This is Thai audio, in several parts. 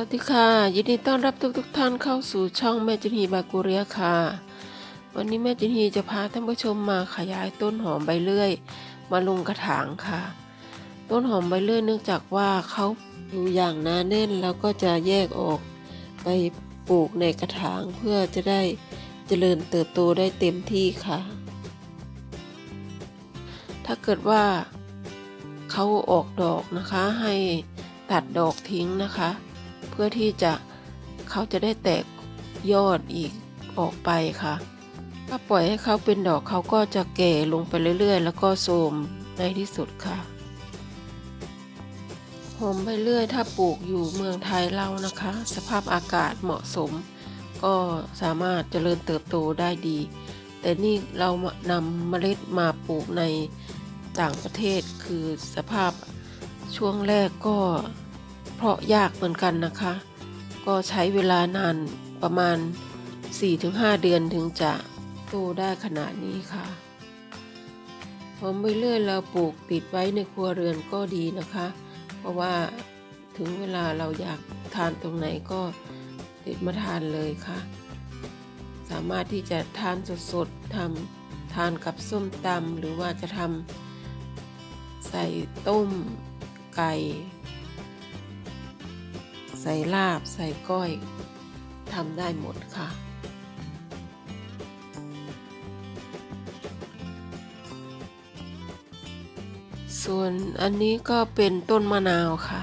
วัสดีค่ะ ยินดีต้อนรับทุกทุกท่านเข้าสู่ช่องแม่จินฮีบากูเรียค่ะ วันนี้แม่จินฮีจะพาท่านผู้ชมมาขยายต้นหอมใบเลื่อย มาลงกระถางค่ะ ต้นหอมใบเลื่อยเนื่องจากว่าเขาอยู่อย่างหนาแน่นแล้วก็จะแยกออกไปปลูกในกระถางเพื่อจะได้เจริญเติบโตได้เต็มที่ค่ะ ถ้าเกิดว่าเขาออกดอกนะคะให้ตัดดอกทิ้งนะคะ เพื่อที่จะเขาจะได้แตกยอดอีกออกไปค่ะ ถ้าปล่อยให้เขาเป็นดอกเขาก็จะแก่ลงไปเรื่อยๆ แล้วก็โทรมในที่สุดค่ะหอมไปเรื่อยถ้าปลูกอยู่เมืองไทยเรานะคะ สภาพอากาศเหมาะสม ก็สามารถเจริญเติบโตได้ดี แต่นี่เรานำเมล็ดมาปลูกในต่างประเทศคือสภาพช่วงแรกก็ เพราะยากเหมือนกันนะคะ ก็ใช้เวลานานประมาณ 4-5 เดือนถึงจะโตได้ขนาดนี้ค่ะหอมไปเรื่อยเราปลูกติดไว้ในครัวเรือนก็ดีนะคะ เพราะว่าถึงเวลาเราอยากทานตรงไหนก็ติดมาทานเลยค่ะ สามารถที่จะทานสดๆทำทานกับส้มตำหรือว่าจะทำใส่ต้มไก่ ใส่ลาบ ใส่ก้อยทำได้หมดค่ะ ส่วนอันนี้ก็เป็นต้นมะนาวค่ะ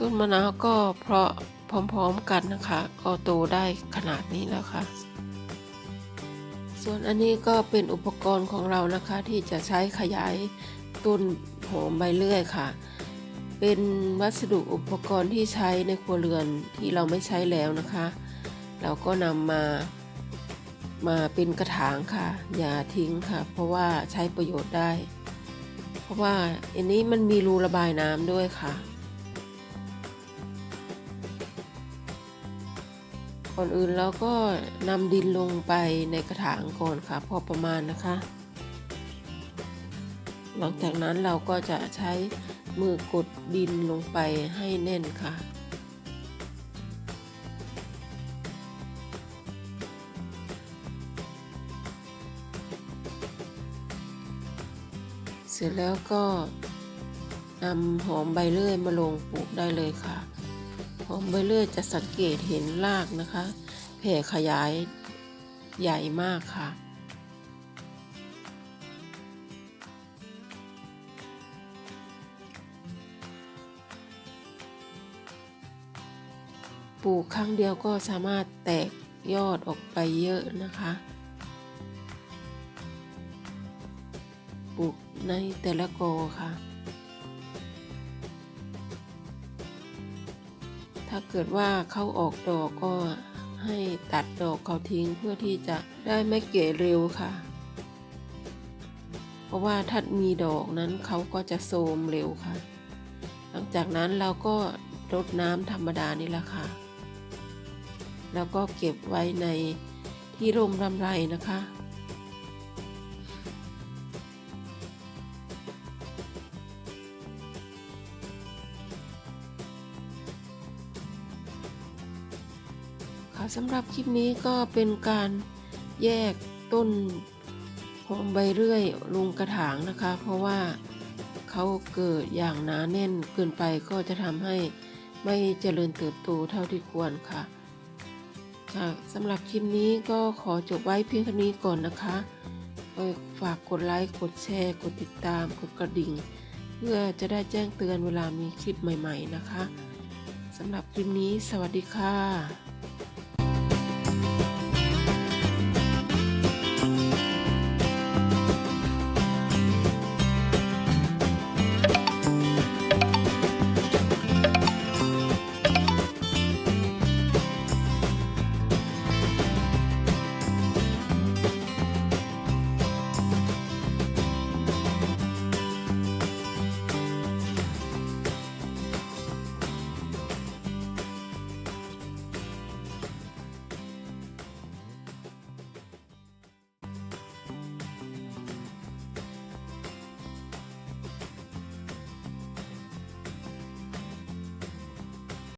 ต้นมะนาวก็เพราะพร้อมๆกันนะคะ ก็โตได้ขนาดนี้แล้วค่ะส่วนอันนี้ก็เป็นอุปกรณ์ของเรานะคะที่จะใช้ขยายต้นหอมใบเลื่อยค่ะ เป็นวัสดุอุปกรณ์ที่ใช้ในครัวเรือนที่เราไม่ใช้แล้วนะคะ เราก็นำมามาเป็นกระถางค่ะ อย่าทิ้งค่ะ เพราะว่าใช้ประโยชน์ได้ เพราะว่าอันนี้มันมีรูระบายน้ำด้วยค่ะก่อนอื่นเราก็นำดินลงไปในกระถางก่อนค่ะ พอประมาณนะคะ หลังจากนั้นเราก็จะใช้ มือกดดินลงไปให้แน่นค่ะ เสร็จแล้วก็นำหอมใบเลื่อยมาลงปลูกได้เลยค่ะ หอมใบเลื่อยจะสังเกตเห็นรากนะคะ แผ่ขยายใหญ่มากค่ะ ปลูกครั้งเดียวก็สามารถแตกยอดออกไปเยอะนะคะ ปลูกในแต่ละกอค่ะ ถ้าเกิดว่าเขาออกดอกก็ให้ตัดดอกเขาทิ้งเพื่อที่จะได้ไม่เก๋เร็วค่ะ เพราะว่าถ้ามีดอกนั้นเขาก็จะโทรมเร็วค่ะ หลังจากนั้นเราก็รดน้ำธรรมดานี่แหละค่ะ แล้วก็เก็บไว้ในที่ร่มรำไรนะคะ ค่ะสำหรับคลิปนี้ก็เป็นการแยกต้นหอมใบเรื่อยลงกระถางนะคะ เพราะว่าเขาเกิดอย่างหนาแน่นเกินไปก็จะทำให้ไม่เจริญเติบโตเท่าที่ควรค่ะ ค่ะสำหรับคลิปนี้ก็ขอจบไว้เพียงเท่านี้ก่อนนะคะฝากกดไลค์กดแชร์กดติดตาม กดกระดิ่ง เพื่อจะได้แจ้งเตือนเวลามีคลิปใหม่ ๆ นะคะสำหรับคลิปนี้สวัสดีค่ะ